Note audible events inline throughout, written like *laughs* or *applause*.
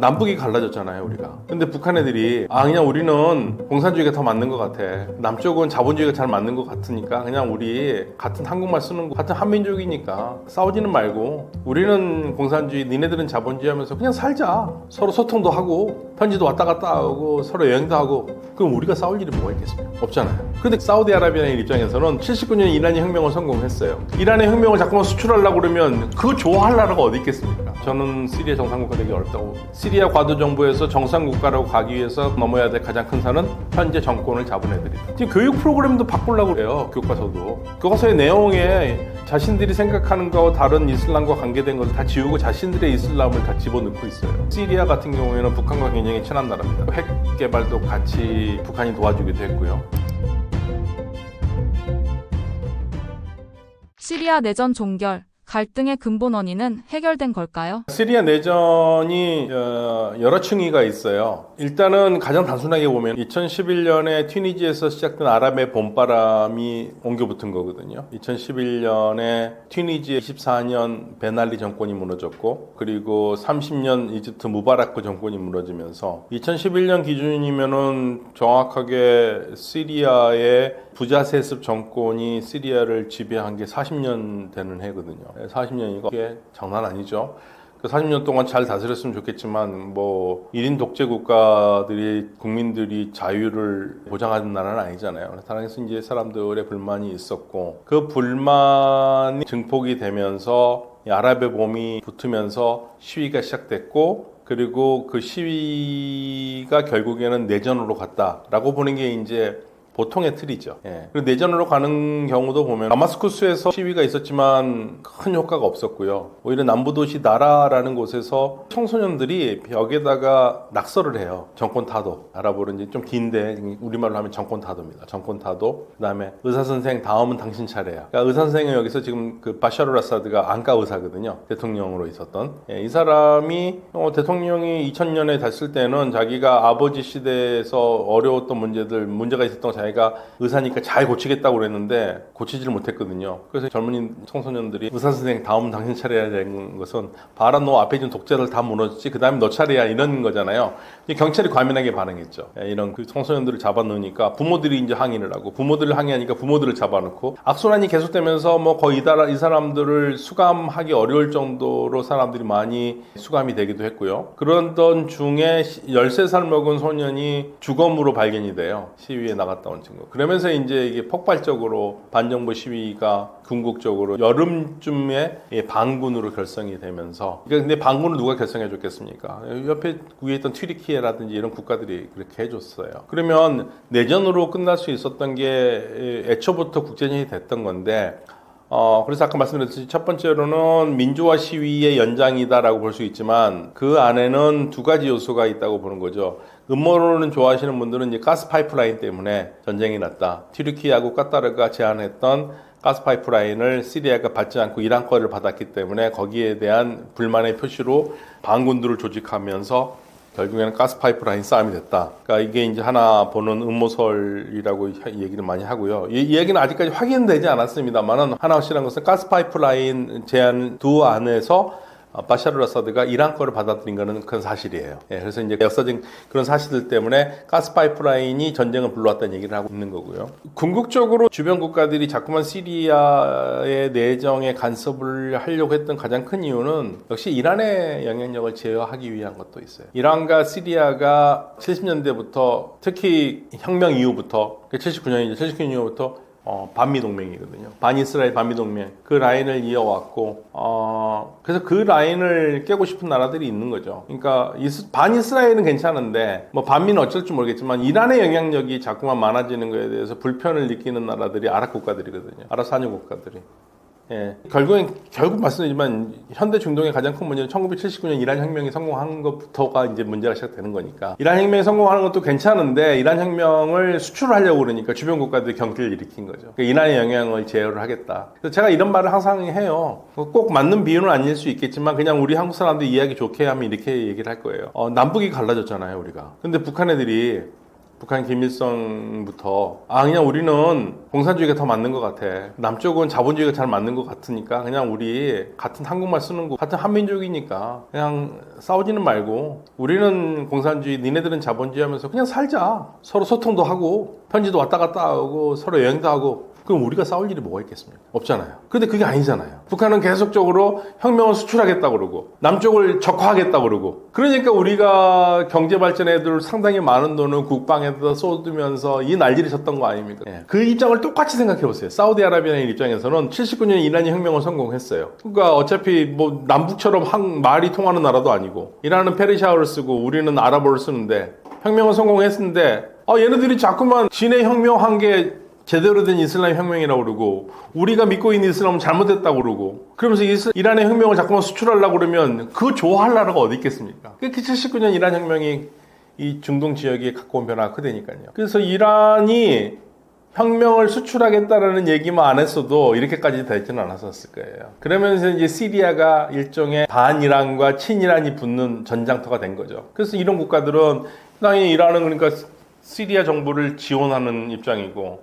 남북이 갈라졌잖아요, 우리가. 근데 북한 애들이, 아, 그냥 우리는 공산주의가 더 맞는 것 같아. 남쪽은 자본주의가 잘 맞는 것 같으니까, 그냥 우리 같은 한국말 쓰는 거, 같은 한민족이니까 싸우지는 말고, 우리는 공산주의, 니네들은 자본주의 하면서 그냥 살자. 서로 소통도 하고, 편지도 왔다 갔다 하고, 서로 여행도 하고, 그럼 우리가 싸울 일이 뭐가 있겠습니까? 없잖아요. 근데 사우디아라비아의 입장에서는 79년 이란이 혁명을 성공했어요. 이란의 혁명을 자꾸만 수출하려고 그러면 그거 좋아할 나라가 어디 있겠습니까? 저는 시리아 정상국가 되기 어렵다고. 시리아 과도 정부에서 정상 국가라고 가기 위해서 넘어야 될 가장 큰 산은 현재 정권을 잡은 애들이다. 지금 교육 프로그램도 바꾸려고 그래요. 교과서도. 교과서의 내용에 자신들이 생각하는 거와 다른 이슬람과 관계된 것을 다 지우고 자신들의 이슬람을 다 집어넣고 있어요. 시리아 같은 경우에는 북한과 굉장히 친한 나라입니다. 핵 개발도 같이 북한이 도와주기도 했고요. 시리아 내전 종결, 갈등의 근본 원인은 해결된 걸까요? 시리아 내전이 어, 여러 층위가 있어요. 일단은 가장 단순하게 보면 2011년에 튀니지에서 시작된 아랍의 봄바람이 옮겨 붙은 거거든요. 2011년에 튀니지 24년 베날리 정권이 무너졌고 그리고 30년 이집트 무바라크 정권이 무너지면서 2011년 기준이면은 정확하게 시리아의 부자 세습 정권이 시리아를 지배한 게 40년 되는 해거든요. 40년이고 이게 장난 아니죠. 그 40년 동안 잘 다스렸으면 좋겠지만 뭐 1인 독재 국가들이 국민들이 자유를 보장하는 나라는 아니잖아요. 당에서 이제 사람들의 불만이 있었고 그 불만이 증폭이 되면서 이 아랍의 봄이 붙으면서 시위가 시작됐고 그리고 그 시위가 결국에는 내전으로 갔다라고 보는 게 이제 보통의 틀이죠. 예. 그리고 내전으로 가는 경우도 보면 다마스쿠스에서 시위가 있었지만 큰 효과가 없었고요. 오히려 남부 도시 나라라는 곳에서 청소년들이 벽에다가 낙서를 해요. 정권 타도. 알아보는 이제 좀 긴데 우리말로 하면 정권 타도입니다. 정권 타도. 그다음에 의사 선생 다음은 당신 차례야. 그러니까 의사 선생은 여기서 지금 그 바샤르 아사드가 안가 의사거든요. 대통령으로 있었던. 예, 이 사람이 어, 대통령이 2000년에 됐을 때는 자기가 아버지 시대에서 어려웠던 문제들 문제가 있었던 거 자기가 의사니까 잘 고치겠다고 그랬는데 고치지를 못했거든요. 그래서 젊은 청소년들이 의사 선생 다음 당신 차례야 된 것은 봐라 너 앞에 있는 독재들 다 무너졌지 그 다음에 너 차례야 이런 거잖아요. 경찰이 과민하게 반응했죠. 예, 이런 그 청소년들을 잡아놓으니까 부모들이 이제 항의를 하고 부모들을 항의하니까 부모들을 잡아놓고 악순환이 계속되면서 뭐 거의 이, 나라- 이 사람들을 수감하기 어려울 정도로 사람들이 많이 수감이 되기도 했고요. 그러던 중에 13살 먹은 소년이 주검으로 발견이 돼요. 시위에 나갔다 온 친구. 그러면서 이제 이게 폭발적으로 반정부 시위가 궁극적으로 여름쯤에 이 반군으로 결성이 되면서 그러니까 근데 반군을 누가 결성해 줬겠습니까? 옆에 위에 있던 튀르키예라든지 이런 국가들이 그렇게 해줬어요. 그러면 내전으로 끝날 수 있었던 게 애초부터 국제전이 됐던 건데 어, 그래서 아까 말씀드렸듯이 첫 번째로는 민주화 시위의 연장이다라고 볼 수 있지만 그 안에는 두 가지 요소가 있다고 보는 거죠. 음모론을 좋아하시는 분들은 이제 가스 파이프라인 때문에 전쟁이 났다. 튀르키하고 까타르가 제안했던 가스 파이프라인을 시리아가 받지 않고 이란 거를 받았기 때문에 거기에 대한 불만의 표시로 반군들을 조직하면서 결국에는 가스 파이프라인 싸움이 됐다. 그러니까 이게 이제 하나 보는 음모설이라고 얘기를 많이 하고요. 이, 이 얘기는 아직까지 확인되지 않았습니다만은 하나 확실한 것은 가스 파이프라인 제안 두 안에서 어, 바샤르 아사드가 이란 거를 받아들인 거는 그건 사실이에요. 예, 그래서 이제 역사적 그런 사실들 때문에 가스 파이프라인이 전쟁을 불러왔다는 얘기를 하고 있는 거고요. 궁극적으로 주변 국가들이 자꾸만 시리아의 내정에 간섭을 하려고 했던 가장 큰 이유는 역시 이란의 영향력을 제어하기 위한 것도 있어요. 이란과 시리아가 70년대부터 특히 혁명 이후부터 79년이죠. 79년 이후부터 어, 반미 동맹이거든요. 반이스라엘 반미 동맹 그 라인을 이어왔고 어, 그래서 그 라인을 깨고 싶은 나라들이 있는 거죠. 그러니까 이스, 반이스라엘은 괜찮은데 뭐 반미는 어쩔 줄 모르겠지만 이란의 영향력이 자꾸만 많아지는 거에 대해서 불편을 느끼는 나라들이 아랍 국가들이거든요. 아랍 산유 국가들이. 예. 결국엔, 결국 말씀드리지만, 현대 중동의 가장 큰 문제는 1979년 이란 혁명이 성공한 것부터가 이제 문제가 시작되는 거니까. 이란 혁명이 성공하는 것도 괜찮은데, 이란 혁명을 수출하려고 그러니까 주변 국가들이 경기를 일으킨 거죠. 그러니까 이란의 영향을 제어를 하겠다. 그래서 제가 이런 말을 항상 해요. 꼭 맞는 비유는 아닐 수 있겠지만, 그냥 우리 한국 사람들이 이해하기 좋게 하면 이렇게 얘기를 할 거예요. 어, 남북이 갈라졌잖아요, 우리가. 근데 북한 애들이 북한 김일성부터 아 그냥 우리는 공산주의가 더 맞는 것 같아. 남쪽은 자본주의가 잘 맞는 것 같으니까 그냥 우리 같은 한국말 쓰는 거 같은 한민족이니까 그냥 싸우지는 말고 우리는 공산주의, 니네들은 자본주의 하면서 그냥 살자. 서로 소통도 하고 편지도 왔다 갔다 하고 서로 여행도 하고 그럼 우리가 싸울 일이 뭐가 있겠습니까? 없잖아요. 근데 그게 아니잖아요. 북한은 계속적으로 혁명을 수출하겠다 그러고 남쪽을 적화하겠다 그러고 그러니까 우리가 경제 발전에 들 상당히 많은 돈을 국방에다 쏟으면서 이 난리를 쳤던 거 아닙니까? 예. 그 입장을 똑같이 생각해 보세요. 사우디아라비아의 입장에서는 79년 이란이 혁명을 성공했어요. 그러니까 어차피 뭐 남북처럼 한 말이 통하는 나라도 아니고 이란은 페르시아어를 쓰고 우리는 아랍어를 쓰는데 혁명을 성공했는데 아 얘네들이 자꾸만 진의 혁명한 게 제대로 된 이슬람 혁명이라고 그러고 우리가 믿고 있는 이슬람은 잘못됐다고 그러고 그러면서 이스- 이란의 혁명을 자꾸만 수출하려고 그러면 그거 좋아할 나라가 어디 있겠습니까? 그 79년 이란 혁명이 이 중동 지역에 갖고 온 변화가 크다니까요. 그래서 이란이 혁명을 수출하겠다라는 얘기만 안 했어도 이렇게까지 됐지는 않았었을 거예요. 그러면서 이제 시리아가 일종의 반이란과 친이란이 붙는 전장터가 된 거죠. 그래서 이런 국가들은 당연히 이란은 그러니까 시리아 정부를 지원하는 입장이고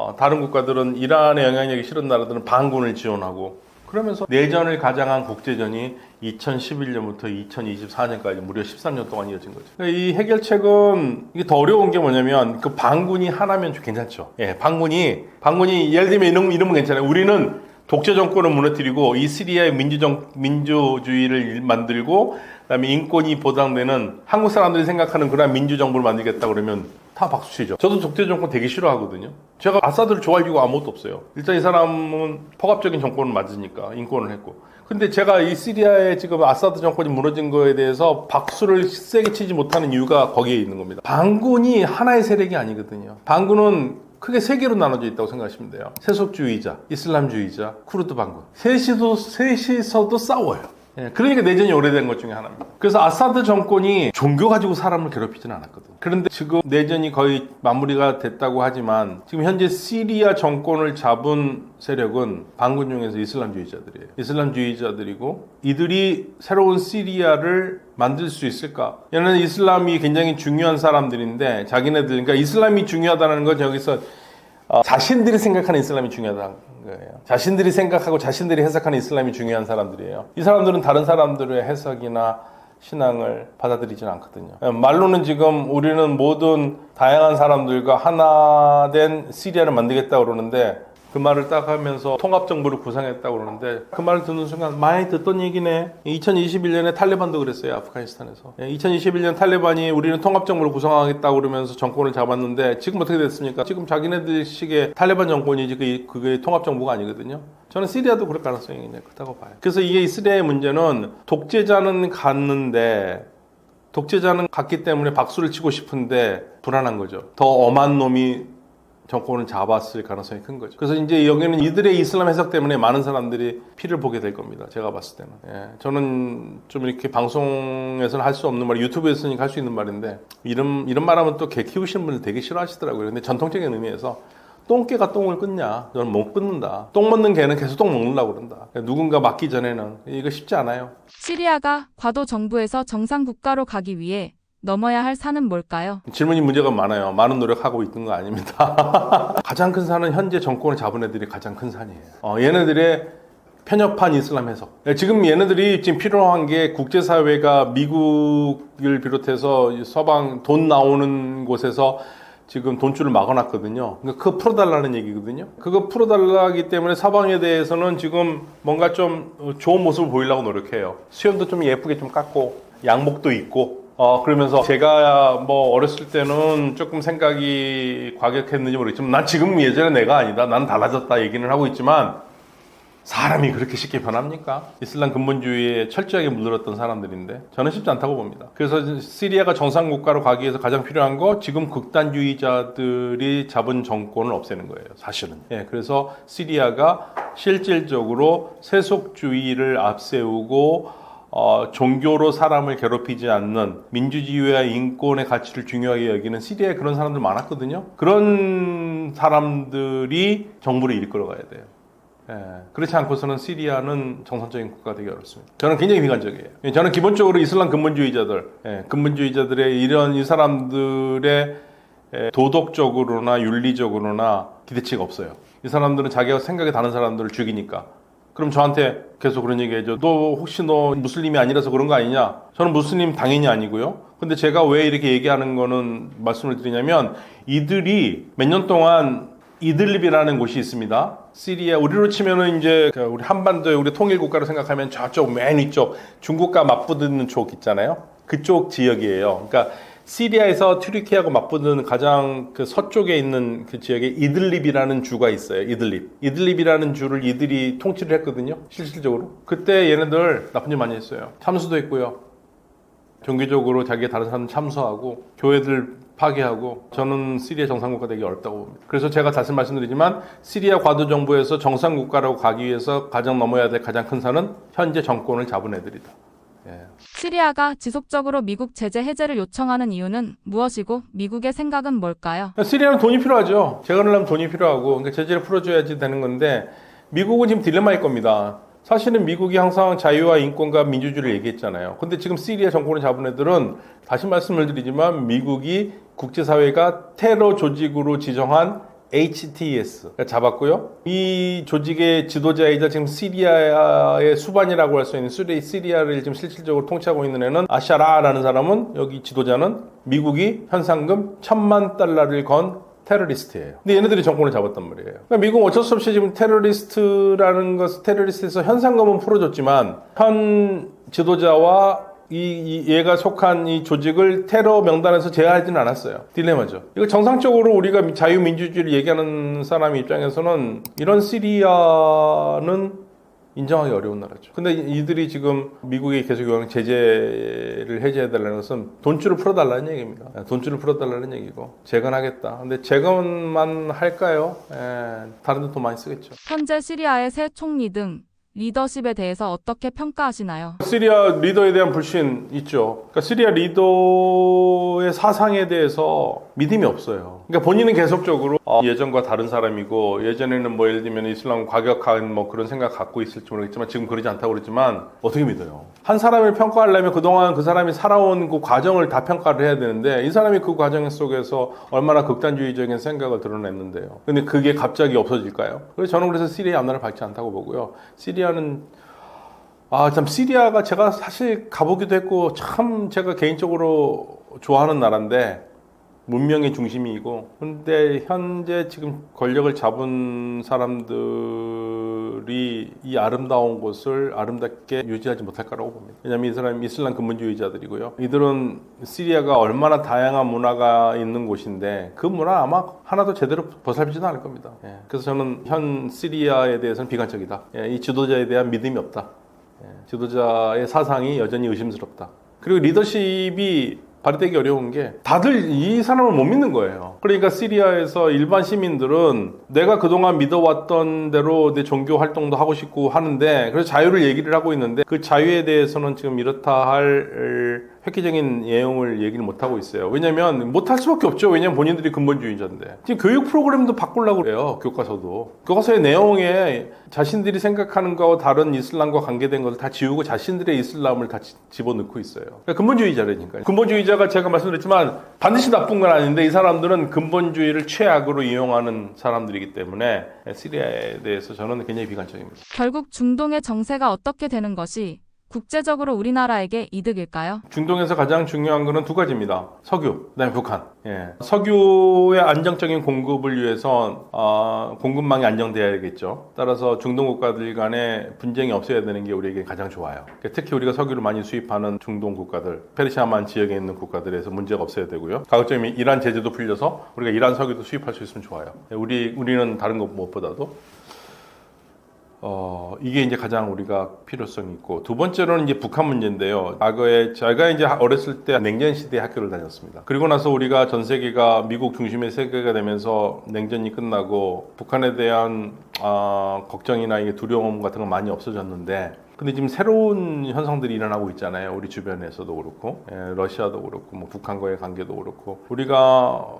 어, 다른 국가들은 이란의 영향력이 싫은 나라들은 반군을 지원하고 그러면서 내전을 가장한 국제전이 2011년부터 2024년까지 무려 13년 동안 이어진 거죠. 그러니까 이 해결책은 이게 더 어려운 게 뭐냐면 그 반군이 하나면 좀 괜찮죠. 예, 반군이 반군이 예를 들면 이런 이러면 괜찮아요. 우리는 독재 정권을 무너뜨리고 이 시리아의 민주정 민주주의를 만들고 그다음에 인권이 보장되는 한국 사람들이 생각하는 그런 민주 정부를 만들겠다 그러면 다 박수 치죠. 저도 독재 정권 되게 싫어하거든요. 제가 아사드를 좋아할 이유가 아무것도 없어요. 일단 이 사람은 포갑적인 정권을 맞으니까 인권을 했고. 근데 제가 이 시리아의 지금 아사드 정권이 무너진 거에 대해서 박수를 세게 치지 못하는 이유가 거기에 있는 겁니다. 반군이 하나의 세력이 아니거든요. 반군은 크게 세 개로 나눠져 있다고 생각하시면 돼요. 세속주의자, 이슬람주의자, 쿠르드 반군. 셋이도 셋이서도 싸워요. 예, 그러니까 내전이 오래된 것 중에 하나입니다. 그래서 아사드 정권이 종교 가지고 사람을 괴롭히지는 않았거든. 그런데 지금 내전이 거의 마무리가 됐다고 하지만 지금 현재 시리아 정권을 잡은 세력은 반군 중에서 이슬람주의자들이에요. 이슬람주의자들이고 이들이 새로운 시리아를 만들 수 있을까? 얘는 이슬람이 굉장히 중요한 사람들인데 자기네들 그러니까 이슬람이 중요하다는 건 여기서 어, 자신들이 생각하는 이슬람이 중요하다는 거예요. 자신들이 생각하고 자신들이 해석하는 이슬람이 중요한 사람들이에요. 이 사람들은 다른 사람들의 해석이나 신앙을 받아들이지는 않거든요. 예, 말로는 지금 우리는 모든 다양한 사람들과 하나 된 시리아를 만들겠다고 그러는데 그 말을 딱 하면서 통합정부를 구상했다고 그러는데 그 말을 듣는 순간 많이 듣던 얘기네. 2021년에 탈레반도 그랬어요. 아프가니스탄에서. 2021년 탈레반이 우리는 통합정부를 구성하겠다고 그러면서 정권을 잡았는데 지금 어떻게 됐습니까? 지금 자기네들 식의 탈레반 정권이지 그게, 그게 통합정부가 아니거든요. 저는 시리아도 그럴 가능성이 굉장히 크다고 봐요. 그래서 이게 시리아의 문제는 독재자는 갔는데 독재자는 갔기 때문에 박수를 치고 싶은데 불안한 거죠. 더 엄한 놈이 정권을 잡았을 가능성이 큰 거죠. 그래서 이제 여기는 이들의 이슬람 해석 때문에 많은 사람들이 피를 보게 될 겁니다. 제가 봤을 때는. 예, 저는 좀 이렇게 방송에서는 할 수 없는 말, 유튜브에서는 할 수 있는 말인데 이런 이런 말하면 또 개 키우시는 분들 되게 싫어하시더라고요. 근데 전통적인 의미에서 똥개가 똥을 끊냐? 저는 못 끊는다. 똥 먹는 개는 계속 똥 먹는다고 그런다. 누군가 맞기 전에는 이거 쉽지 않아요. 시리아가 과도 정부에서 정상 국가로 가기 위해 넘어야 할 산은 뭘까요? 질문이 문제가 많아요. 많은 노력하고 있는 거 아닙니다. *laughs* 가장 큰 산은 현재 정권을 잡은 애들이 가장 큰 산이에요. 어, 얘네들의 편협한 이슬람 해석. 예, 지금 얘네들이 지금 필요한 게 국제사회가 미국을 비롯해서 이 서방 돈 나오는 곳에서 지금 돈줄을 막아놨거든요. 그러니까 그거 풀어달라는 얘기거든요. 그거 풀어달라기 때문에 서방에 대해서는 지금 뭔가 좀 좋은 모습을 보이려고 노력해요. 수염도 좀 예쁘게 좀 깎고 양복도 입고 어 그러면서 제가 뭐 어렸을 때는 조금 생각이 과격했는지 모르겠지만 난 지금 예전에 내가 아니다. 난 달라졌다 얘기는 하고 있지만 사람이 그렇게 쉽게 변합니까? 이슬람 근본주의에 철저하게 물들었던 사람들인데 저는 쉽지 않다고 봅니다. 그래서 시리아가 정상 국가로 가기 위해서 가장 필요한 거 지금 극단주의자들이 잡은 정권을 없애는 거예요. 사실은. 예, 그래서 시리아가 실질적으로 세속주의를 앞세우고 어, 종교로 사람을 괴롭히지 않는 민주주의와 인권의 가치를 중요하게 여기는 시리아에 그런 사람들 많았거든요. 그런 사람들이 정부를 이끌어 가야 돼요. 예, 그렇지 않고서는 시리아는 정상적인 국가가 되기 어렵습니다. 저는 굉장히 비관적이에요. 예, 저는 기본적으로 이슬람 근본주의자들, 예, 근본주의자들의 이런 이 사람들의 에, 도덕적으로나 윤리적으로나 기대치가 없어요. 이 사람들은 자기가 생각이 다른 사람들을 죽이니까. 그럼 저한테 계속 그런 얘기 해줘. 너 혹시 너 무슬림이 아니라서 그런 거 아니냐? 저는 무슬림 당연히 아니고요. 근데 제가 왜 이렇게 얘기하는 거는 말씀을 드리냐면 이들이 몇 년 동안 이들립이라는 곳이 있습니다. 시리아 우리로 치면은 이제 그 우리 한반도의 우리 통일 국가로 생각하면 저쪽 맨 위쪽 중국과 맞붙는 쪽 있잖아요. 그쪽 지역이에요. 그러니까 시리아에서 튀르키하고 맞붙는 가장 그 서쪽에 있는 그 지역에 이들립이라는 주가 있어요. 이들립. 이들립이라는 주를 이들이 통치를 했거든요. 실질적으로. 그때 얘네들 나쁜 짓 많이 했어요. 참수도 했고요. 종교적으로 자기가 다른 사람 참수하고 교회들 파괴하고 저는 시리아 정상국가 되기 어렵다고 봅니다. 그래서 제가 다시 말씀드리지만 시리아 과도 정부에서 정상국가라고 가기 위해서 가장 넘어야 될 가장 큰 산은 현재 정권을 잡은 애들이다. 예. 시리아가 지속적으로 미국 제재 해제를 요청하는 이유는 무엇이고 미국의 생각은 뭘까요? 시리아는 돈이 필요하죠. 재건하려면 돈이 필요하고 그러니까 제재를 풀어줘야지 되는 건데 미국은 지금 딜레마일 겁니다. 사실은 미국이 항상 자유와 인권과 민주주의를 얘기했잖아요. 근데 지금 시리아 정권을 잡은 애들은 다시 말씀을 드리지만 미국이 국제사회가 테러 조직으로 지정한 HTS 가 잡았고요. 이 조직의 지도자이자 지금 시리아의 수반이라고 할 수 있는 시리, 시리아를 지금 실질적으로 통치하고 있는 애는 아샤라라는 사람은 여기 지도자는 미국이 현상금 천만 달러를 건 테러리스트예요. 근데 얘네들이 정권을 잡았단 말이에요. 그러니까 미국은 어쩔 수 없이 지금 테러리스트라는 것, 테러리스트에서 현상금은 풀어줬지만 현 지도자와 이, 이 얘가 속한 이 조직을 테러 명단에서 제외하지는 않았어요. 딜레마죠. 이거 정상적으로 우리가 자유민주주의를 얘기하는 사람 입장에서는 이런 시리아는 인정하기 어려운 나라죠. 근데 이들이 지금 미국이 계속 요구하는 제재를 해제해달라는 것은 돈줄을 풀어달라는 얘기입니다. 예, 돈줄을 풀어달라는 얘기고 재건하겠다. 근데 재건만 할까요? 예, 다른 데 돈 많이 쓰겠죠. 현재 시리아의 새 총리 등 리더십에 대해서 어떻게 평가하시나요? 시리아 리더에 대한 불신 있죠. 그러니까 시리아 리더의 사상에 대해서 믿음이 없어요. 그러니까 본인은 계속적으로 어, 예전과 다른 사람이고 예전에는 뭐 예를 들면 이슬람 과격한 뭐 그런 생각 갖고 있을지 모르겠지만 지금 그러지 않다고 그러지만 어떻게 믿어요? 한 사람을 평가하려면 그동안 그 사람이 살아온 그 과정을 다 평가를 해야 되는데 이 사람이 그 과정 속에서 얼마나 극단주의적인 생각을 드러냈는데요. 근데 그게 갑자기 없어질까요? 그래서 저는 그래서 시리아 앞날을 밝지 않다고 보고요. 시리 아는 아, 참, 시리아가 제가 사실 가보기도 했고, 참 제가 개인적으로 좋아하는 나라인데, 문명의 중심이고, 근데 현재 지금 권력을 잡은 사람들 이 이 아름다운 곳을 아름답게 유지하지 못할 거라고 봅니다. 왜냐하면 이 사람이 이슬람 근본주의자들이고요. 이들은 시리아가 얼마나 다양한 문화가 있는 곳인데, 그 문화 아마 하나도 제대로 벗어나지도 않을 겁니다. 예. 그래서 저는 현 시리아에 대해서는 비관적이다. 예, 이 지도자에 대한 믿음이 없다. 예, 지도자의 사상이 여전히 의심스럽다. 그리고 리더십이 발휘되기 어려운 게 다들 이 사람을 못 믿는 거예요. 그러니까 시리아에서 일반 시민들은 내가 그동안 믿어왔던 대로 내 종교 활동도 하고 싶고 하는데 그래서 자유를 얘기를 하고 있는데 그 자유에 대해서는 지금 이렇다 할 획기적인 내용을 얘기를 못 하고 있어요. 왜냐면 못할 수밖에 없죠. 왜냐면 본인들이 근본주의자인데. 지금 교육 프로그램도 바꾸려고 그래요. 교과서도. 교과서의 내용에 자신들이 생각하는 거와 다른 이슬람과 관계된 것을 다 지우고 자신들의 이슬람을 다 지- 집어넣고 있어요. 그러니까 근본주의자라니까요. 근본주의자가 제가 말씀드렸지만 반드시 나쁜 건 아닌데 이 사람들은 근본주의를 최악으로 이용하는 사람들이기 때문에 시리아에 대해서 저는 굉장히 비관적입니다. 결국 중동의 정세가 어떻게 되는 것이 국제적으로 우리나라에게 이득일까요? 중동에서 가장 중요한 것은 두 가지입니다. 석유, 그다음에 북한. 예. 석유의 안정적인 공급을 위해서 어, 공급망이 안정돼야겠죠. 따라서 중동 국가들 간에 분쟁이 없어야 되는 게 우리에게 가장 좋아요. 특히 우리가 석유를 많이 수입하는 중동 국가들, 페르시아만 지역에 있는 국가들에서 문제가 없어야 되고요. 가급적이면 이란 제재도 풀려서 우리가 이란 석유도 수입할 수 있으면 좋아요. 예, 우리 우리는 다른 것 무엇보다도 어, 이게 이제 가장 우리가 필요성이 있고, 두 번째로는 이제 북한 문제인데요. 과거에 제가 이제 어렸을 때 냉전 시대 학교를 다녔습니다. 그리고 나서 우리가 전 세계가 미국 중심의 세계가 되면서 냉전이 끝나고, 북한에 대한, 아, 걱정이나 이게 두려움 같은 건 많이 없어졌는데, 근데 지금 새로운 현상들이 일어나고 있잖아요. 우리 주변에서도 그렇고, 예, 러시아도 그렇고, 뭐 북한과의 관계도 그렇고, 우리가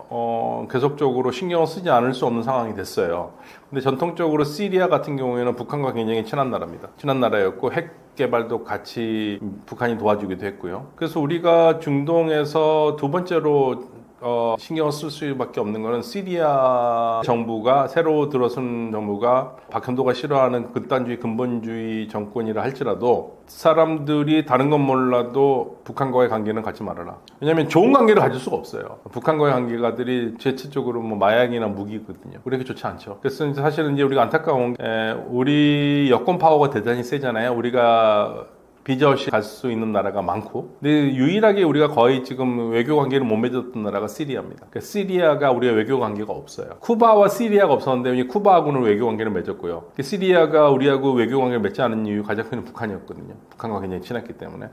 어, 계속적으로 신경을 쓰지 않을 수 없는 상황이 됐어요. 근데 전통적으로 시리아 같은 경우에는 북한과 굉장히 친한 나라입니다. 친한 나라였고 핵 개발도 같이 북한이 도와주기도 했고요. 그래서 우리가 중동에서 두 번째로 어, 신경을 쓸 수밖에 없는 거는 시리아 정부가 새로 들어선 정부가 박현도가 싫어하는 극단주의 근본주의 정권이라 할지라도 사람들이 다른 건 몰라도 북한과의 관계는 갖지 말아라. 왜냐하면 좋은 관계를 가질 수가 없어요. 북한과의 관계가들이 대체적으로 뭐 마약이나 무기거든요. 우리에게 좋지 않죠. 그래서 사실은 이제 우리가 안타까운 게 에, 우리 여권 파워가 대단히 세잖아요. 우리가 비자 없이 갈 수 있는 나라가 많고 근데 유일하게 우리가 거의 지금 외교 관계를 못 맺었던 나라가 시리아입니다. 그러니까 시리아가 우리가 외교 관계가 없어요. 쿠바와 시리아가 없었는데 쿠바하고는 외교 관계를 맺었고요. 그 시리아가 우리하고 외교 관계를 맺지 않은 이유 가장 큰 북한이었거든요. 북한과 굉장히 친했기 때문에.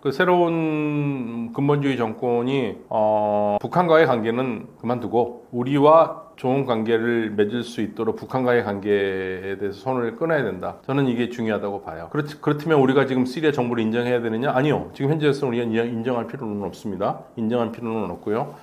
그 새로운 근본주의 정권이 어, 북한과의 관계는 그만두고 우리와 좋은 관계를 맺을 수 있도록 북한과의 관계에 대해서 손을 끊어야 된다. 저는 이게 중요하다고 봐요. 그렇, 그렇다면 우리가 지금 시리아 정부를 인정해야 되느냐? 아니요. 지금 현재로서 우리가 인정- 인정할 필요는 없습니다. 인정할 필요는 없고요.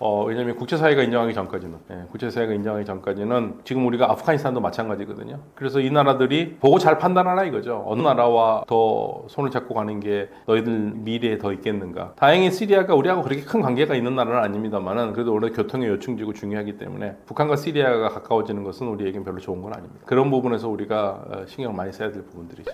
어, 왜냐하면 국제사회가 인정하기 전까지는, 예, 국제사회가 인정하기 전까지는 지금 우리가 아프가니스탄도 마찬가지거든요. 그래서 이 나라들이 보고 잘 판단하라 이거죠. 어느 나라와 더 손을 잡고 가는 게 너희들 미래에 더 있겠는가. 다행히 시리아가 우리하고 그렇게 큰 관계가 있는 나라는 아닙니다만은 그래도 원래 교통의 요충지고 중요하기 때문에 북한과 시리아가 가까워지는 것은 우리에겐 별로 좋은 건 아닙니다. 그런 부분에서 우리가 어, 신경 많이 써야 될 부분들이죠.